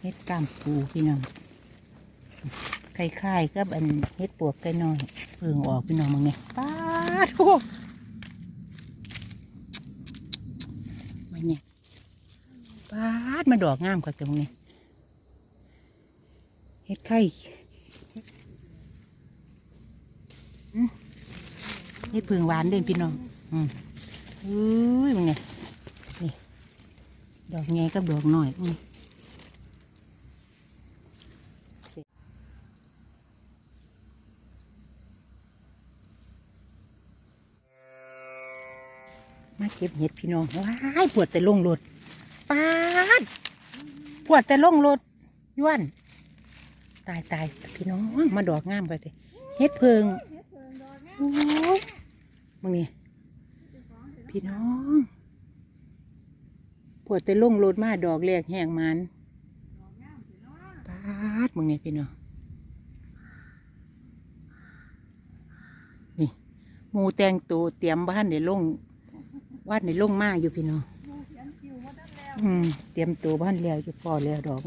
เฮ็ดกามปูพี่น้องคล้ายๆกับอันเฮ็ดปวกไก่น้อยเพิ่งออกพี่น้องมึงไงป้าดโอ้มาเนี่ยป้าดมาดอกงามกว่าจังเนี่ยเฮ็ดไข่เฮ็ดเพิ่งหวานเด่นพี่น้อง อืมอุ้ยมึงไงนี่ดอกไงกับดอกน้อยนี่ มาเก็บเห็ดพี่น้องว้ายปวดแต่ลงรถปาดปวดแต่ลงรถย้วน ตายตายพี่น้องมาดอกงามกันสิเห็ดเพิงโอ้ยมึงนี่พี่น้องปวดแต่ลงรถมาดอกแรกแห้งมันปาดมึงนี่พี่น้องนี่มูแตงตัวเตรียมบ้านเดี๋ยวลง วาดในลงมาอยู่พี่น้องอืมเตรียมตัวบ้านแล้วอยู่พอแล้วดอก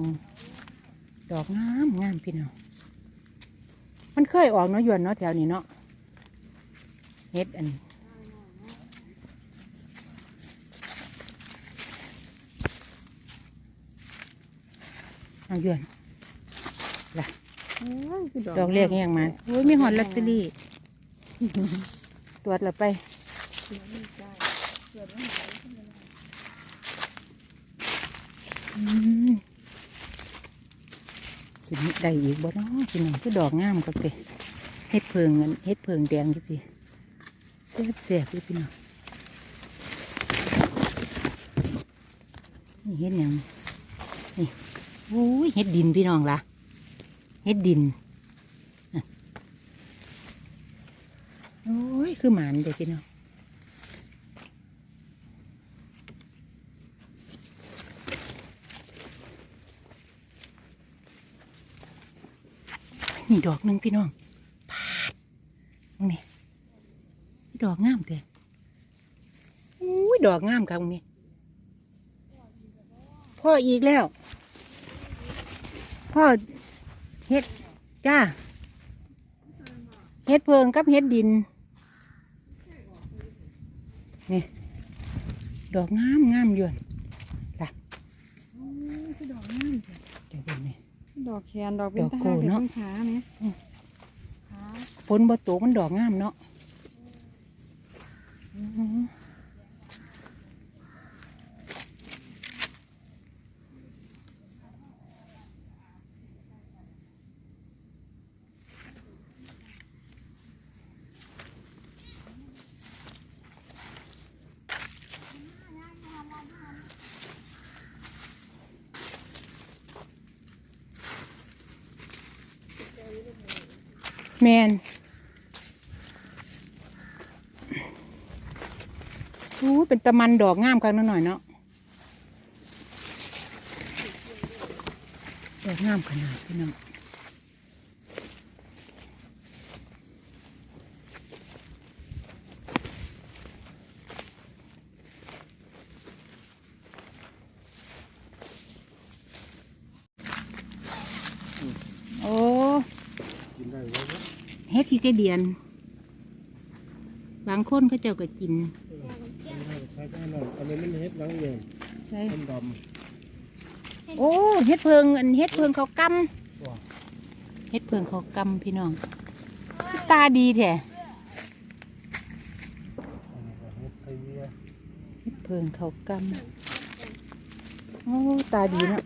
ดอกงามงามพี่น้องมันเคยออกเนาะหยวนเนาะแถวนี้เนาะเฮ็ดอันเอาหยวนล่ะดอกเรียกแห้งมาโอ้ยมีหอนลอตเตอรี่ตรวจแล้วไปอืม สิมีได้อีกบ่เนาะพี่น้องคือดอกงามก็เตะเฮ็ดเพิงอันเฮ็ดเพิงแดงจังซี่แซ่บแซ่บเลยพี่น้องนี่เฮ็ดยังนี่โอ้ยเฮ็ดดินพี่น้องล่ะเฮ็ดดินโอ้ยคือหมานเด้อพี่น้อง นี่ดอกหนึ่งพี่น้องพาดนี่ดอกงามแต่อุ้ยดอกงามครับตรงนี้พ่ออีกแล้ว พ่อเฮ็ดจ้าเฮ็ดเพิงกับเฮ็ดดินนี่ดอกงามงามยวนล่ะ ดอกงามจ้ะ เดี๋ยวเบิ่งนี่ ดอกแขนดอกเป็นดอกตาโกหากเนาะเป็นขาไหมอืมขาฝนบ่ตกมันดอกงามเนาะ แมนอู้เป็นตะมันดอกงามกันหน่อยเนาะดอกงามขนาดพี่น้องโอ้ กินได้ไหมครับ เฮ็ดขี้ ไก่เดียน บางคนเขาเจ้าก็กินกินได้ใช้ได้หน่อยอันนี้มันเฮ็ดหลังเงินใช่ต้นดโอ้เฮ็ดเพิงอันเฮ็ดเพิงเขากว้าำเฮ็ดเพิงเขากำพี่น้อง ตาดีแท้อันนี้ก็เฮ็ดไทยเวียเฮ็ดเพิงเขากำโอ้ตาดีเนาะ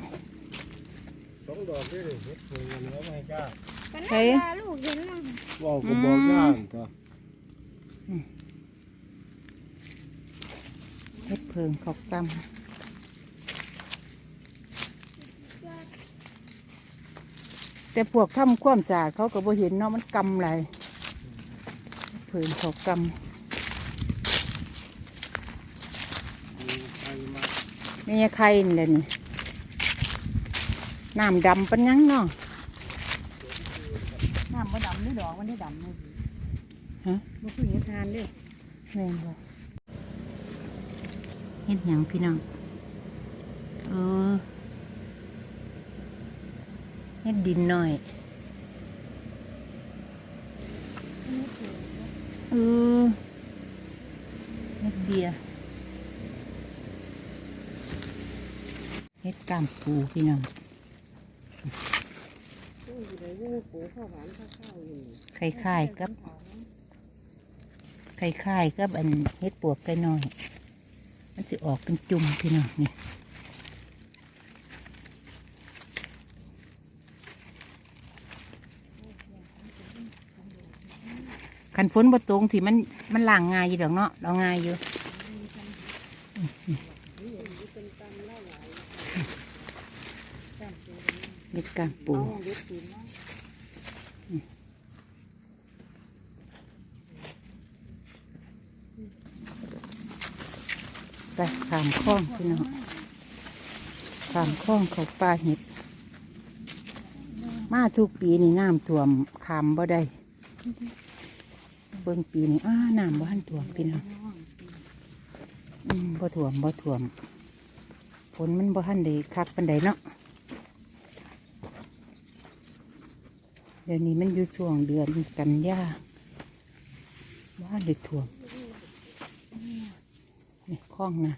สองดอกนี่เฮ็ดเพิ่งกันแล้วไม่กล้า ใช่ลูกเห็นมั้งว่าวก็บอกย่านก็เฮ็ดเพิงเขากำแต่พวกทำความสะอาดเขาก็บ่เห็นเนาะมันกำไรเพิงเขากมีไทยมาำแม่ไข่นี่แหละนี่น้ำดำปันยังเนาะ น้ำมันดำหรือดอก มันได้ดำเลยฮะมันคือเห็ดทานเด้อแม่นบ่เฮ็ดหยังพี่น้องเออเฮ็ดดินหน่อยเออเฮ็ดเบียร์เฮ็ดกล้ามปูพี่น้อง อยู่ในวง ปูข้าวหวานข้าวข้าวอยู่คล้ายๆกับคล้ายๆกับอันเฮ็ดปวกไก่น้อย มันจะออกเป็นจุ่มพี่น้องนี่ขันฝนบ่ตรงที่มันมันล่างง่ายอยู่ดอกเนาะเราง่ายอยู่เม็ดกางปู เอาเด็ดตีนมา ไปขามคล้องพี่น้องขามคล้องเขาปลาเห็ด มาทุกปีนี่น้ำท่วมขามบ่ได้เบิ่งปีนี้อ้าน้ำบ่ทันท่วมพี่น้องบ่ท่วมบ่ท่วมฝนมันบ่ทันได้คักปานใดเนาะเดี๋ยวนี้มันอยู่ช่วงเดือนกันยาบ่ทันได้ท่วม นี่คล้องนะ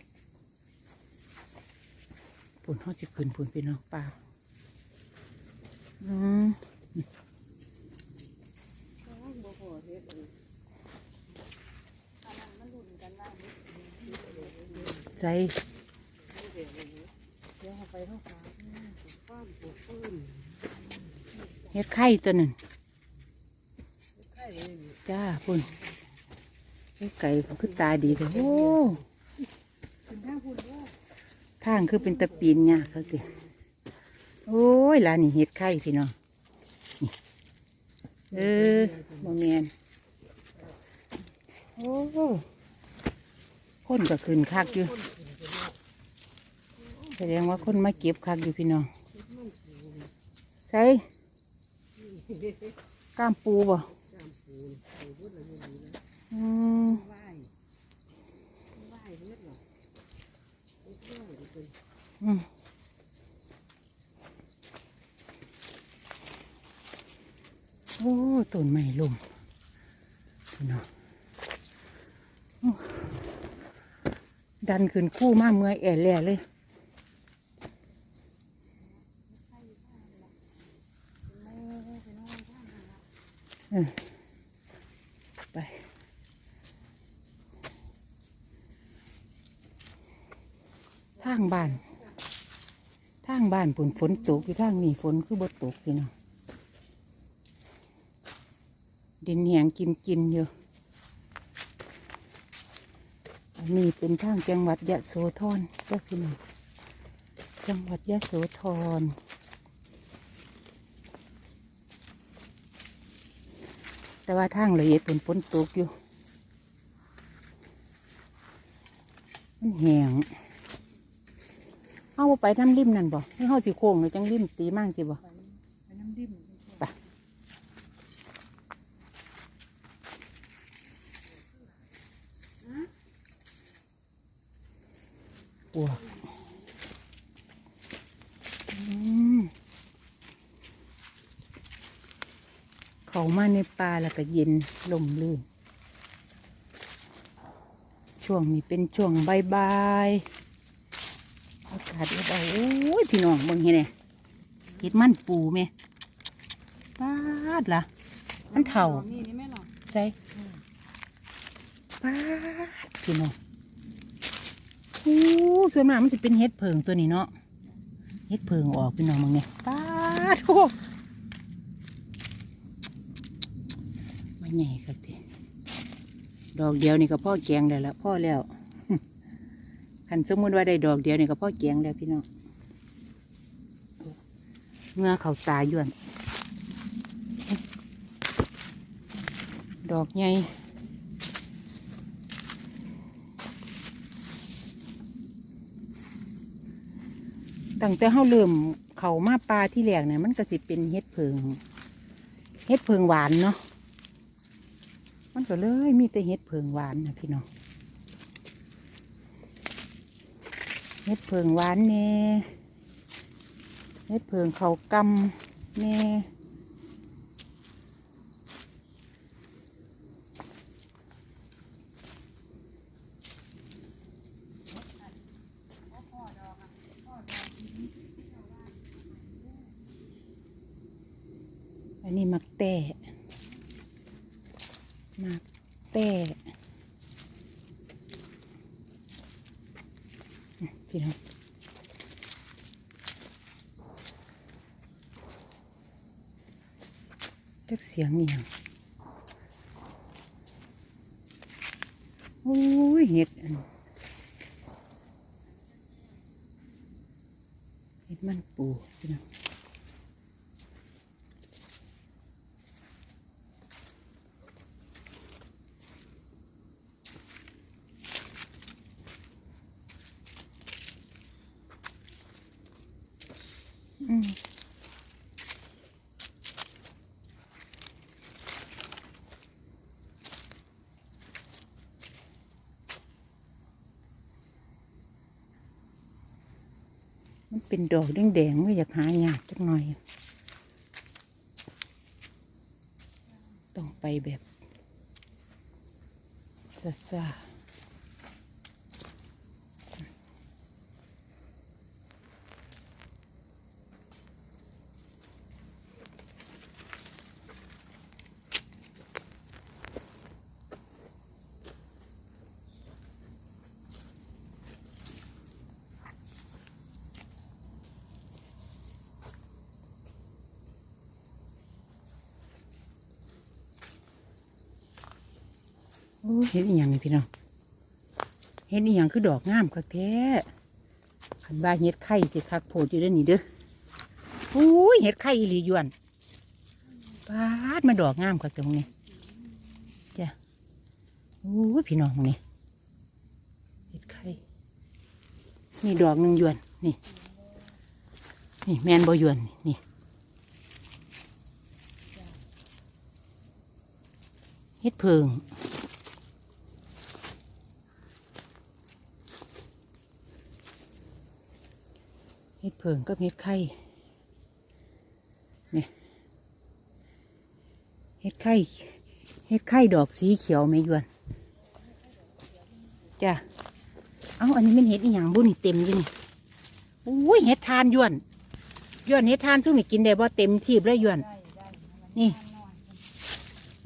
ปุ่นเขาจะขึ้นปุ่นพี่น้องปล่าอืมใจเฮ็ดไข่ตัวหนึ่งจ้าปุ่นไก่ผมคือตาดีเลยโอ้ ทางคือเป็นตะปีนเนี่ยเขาติโอ้ยร้านนี้เฮ็ดไข่พี่น้องเออโมเมนโอ้คนก็ขึ้นคักอยู่แสดงว่าคนมาเก็บคักอยู่พี่น้องใส่ก้ามปูบ่จามปูนปูพุดอะไรนี่นะอืม ไหว้ไหว้เฮ็ดหรอเฮ็ดไหว้เป็น อืมโอ้ต้นไม้ลมพี่น้องดันขึ้นคู่มาเมื่อยแอแล่เลย เออไป ทางบ้านทางบ้านฝนฝนตกอยู่ทางนี้ฝนคือบดตกพี่น้องดินแหงกินกินอยู่อันนี้เป็นทางจังหวัดยะโสธรเจ้าพี่น้อจังหวัดยะโสธรแต่ว่าทางละเอียดฝนฝนตกอยู่มันแหง เอาบ่ไปน้ำริมนั่นบ่ให้เฮาสิโค้งเลยจังริมตีมั่งสิบ่ไปไปน้ำดิ้มไปปวกอืมเขามาในป่าแล้วก็เย็นลมลื่นช่วงนี้เป็นช่วงบายบาย ๆอากาศเบาโอ้ยพี่น้องเบิ่งเห็นไหมเห็ดมันปูไหมปาดล่ะ มันเถ่าใช่ปาดพี่น้องโอ้ส่วนมากมันจะเป็นเห็ดเพิงตัวนี้เนาะเห็ดเพิงออกพี่น้องมึงเนี่ยปาดโอ้ไม่ใหญ่ครับทีดอกเดียวนี่ก็พ่อแกงแล้วละพ่อแล้ว คันสมมติว่าได้ดอกเดียวนี่ก็พ่อแกงแล้วพี่น้องเมื่อเขาตาย่วนดอกใหญ่ตั้งแต่เฮาเริ่มเขามาปลาที่แรกเนี่ยมันก็สิเป็นเฮ็ดเพิงเฮ็ดเพิงหวานเนาะมันก็เลยมีแต่เฮ็ดเพิงหวานนะพี่น้อง เฮ็ดเพิงหวานแน่เฮ็ดเพิงเขากแน่อันนี้มักแต่มักแต่อืม พี่น้องจักเสียงอหย่างโอ้ยเห็ดเห็ดมันปูพี่น้อง มันเป็นดอกแดงๆไม่อยากหายากจักหน่อย ต้องไปแบบซาซา เห็นอีหยังนี่พี่น้องเห็นอีหยังคือดอกงามคักแท้ขันบาเห็ดไข่สิคักโผดอยู่ด้อนี่เด้อโอ้ยเห็ดไข่อีหลียวนปาดมาดอกงามคักตรงนี้จ้ะโอ้ยพี่น้องนี่เห็ดไข่นี่ดอกหนึ่งยวนนี่ นี่แมนบอยวนนี่เฮ็ดเพิง ดเพิงก็เฮ็ดไข่เนี่ยเฮ็ดไข่เฮ็ดไข่ดอกสีเขียวไหมยวนจ้ะเอ้าอันนี้มันเฮ็ดอีหยังบุนี่เต็มอยู่นี่อุ้ยเฮ็ดทานยวนยวนเฮ็ดทานซุ่มนี่กินได้บ่เต็มทีบเลยยวนนี่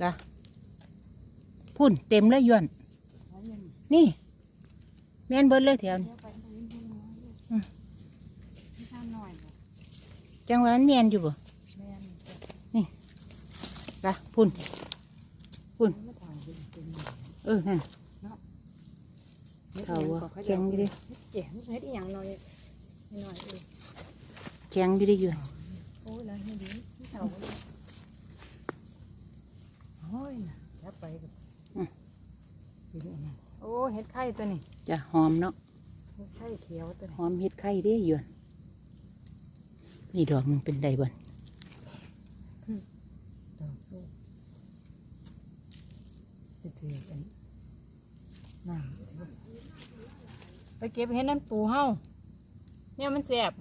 ละพุ่นเต็มเลยยวนนนี่ แม่นเบิดเลยแถวนี้ เดี๋ยวไปตรงนี้ดูน้อย อืม ที่ท่านหน่อยบ่ จังหวะนั้นแม่นอยู่บ่แม่นจะละพุ่นพุ่นไม่ถ่ายเป็นเป็นหน่อยเออนั่นฮ็ดเท่าอีหวะยังก็แข็งอยู่ดิเจ๋งเฮ็ดอีหยังหน่อยหน่อยเออแข็งอยู่ได้ยวนโอ้ยแล้วเฮ็ดดีที่เท่าเลยโอ้ยน่ะจับไปก็ดูดิอันนั้นโอ้เฮ็ดไข่ตัวนี้จะหอมเนาะเฮ็ดไข่เขียวตัวหนี้อมเฮ็ดไข่เด้ยว นนี่ดอกมันเป็นไดบ่นดอกสู้จะถือกันน้ำไปเก็บเห็ดนั่นปูเฮาเนี่ยมันแสบ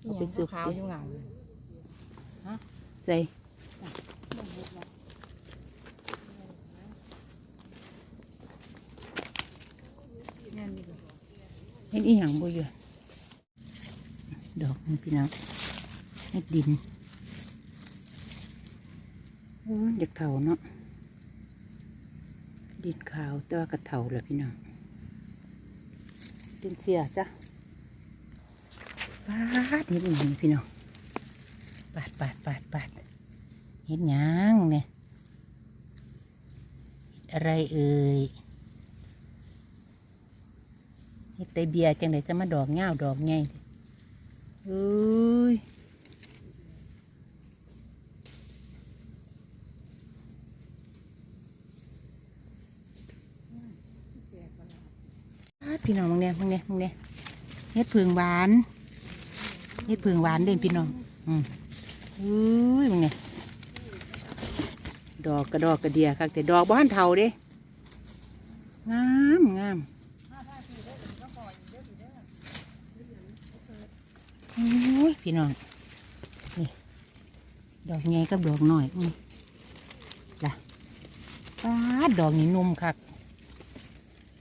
เอาไปสุกขาวดิอยู่เหงาเลยใจเนี่ยนี่ดูเฮ็ดอีหยังบ่ยวนดอกมัน พี่น้องเฮ็ดดินโอ้ยอยากเฒ่าเนาะดินขาวแต่ว่ากระเฒ่าแหละพี่น้องเป็นเสียจ้ะปาดเฮ็ดอีหยังนี่พี่น้องปาดปาดปาดปาดเฮ็ดหยังเนี่ยอะไรเอ่ยเฮ็ดแต่เบียจังไดจะมาดอกเงาดอกไง เอ้ยพี่น้องมึงเนี่ยมึงเนี่ยมึงเนี่ยเฮ็ดเผืองหวานเฮ็ดเผืองหวานเด่นพี่น้อง อืมเอ้ยมึงเนี่ยดอกกระดอกกระเดียคักแต่ดอกบ้านเทาเด้งามงาม โอ้ ยพี่น้อง นี่ ดอกไงกับดอกหน่อยนี่ล่ะป้าดอกนี้นุ่มคัก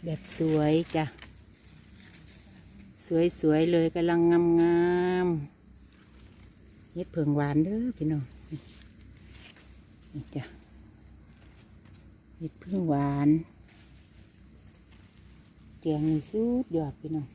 แบบสวยจ้ะ สวยๆเลยกำลังงามๆเฮ็ดเผิงหวานเด้อพี่น้อง นี่นจ้ะเฮ็ดเพิ่งหวานแกงนี่สุดยอดพี่น้อง